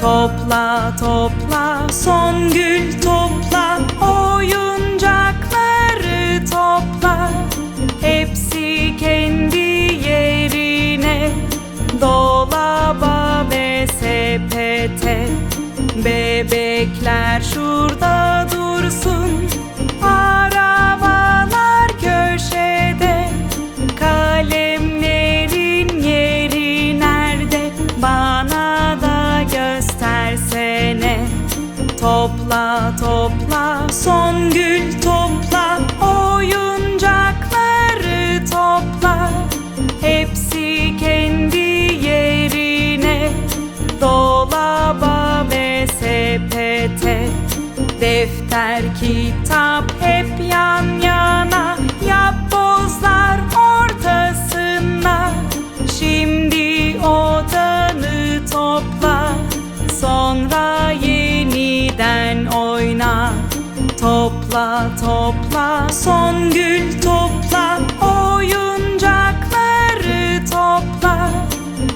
Topla topla son gül topla Oyuncakları topla. Hepsi kendi yerine Dolaba ve sepete. Bebekler şurada Topla topla. Son gül topla Oyuncakları topla. Hepsi kendi yerine. Dolaba ve sepete Defter, kitap hep yan yana. Yapbozlar ortasına. Şimdi odanı topla. Sonra Topla topla son gül topla Oyuncakları topla.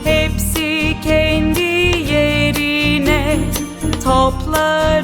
Hepsi kendi yerine Toplar.